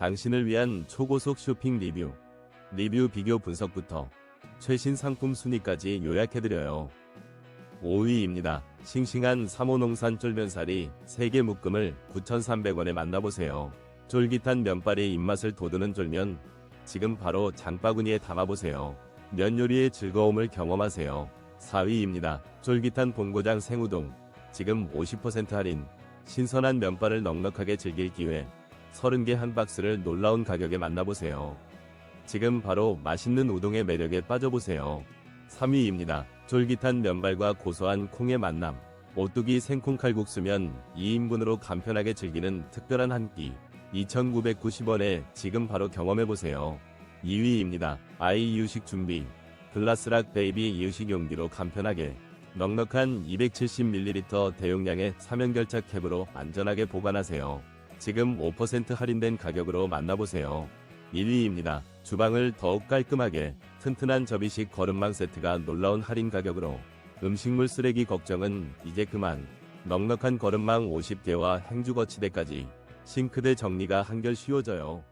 당신을 위한 초고속 쇼핑 리뷰, 리뷰 비교 분석부터 최신 상품 순위까지 요약해드려요. 5위입니다. 싱싱한 삼호농산 쫄면살이 3개 묶음을 9,300원에 만나보세요. 쫄깃한 면발이 입맛을 돋우는 쫄면, 지금 바로 장바구니에 담아보세요. 면 요리의 즐거움을 경험하세요. 4위입니다. 쫄깃한 본고장 생우동, 지금 50% 할인, 신선한 면발을 넉넉하게 즐길 기회, 30개 한 박스를 놀라운 가격에 만나보세요. 지금 바로 맛있는 우동의 매력에 빠져보세요. 3위입니다. 쫄깃한 면발과 고소한 콩의 만남. 오뚜기 생콩 칼국수면 2인분으로 간편하게 즐기는 특별한 한 끼. 2,990원에 지금 바로 경험해보세요. 2위입니다. 아이 이유식 준비. 글라스락 베이비 이유식 용기로 간편하게. 넉넉한 270ml 대용량의 사면결착 캡으로 안전하게 보관하세요. 지금 5% 할인된 가격으로 만나보세요. 1위입니다. 주방을 더욱 깔끔하게 튼튼한 접이식 거름망 세트가 놀라운 할인 가격으로 음식물 쓰레기 걱정은 이제 그만 넉넉한 거름망 50개와 행주 거치대까지 싱크대 정리가 한결 쉬워져요.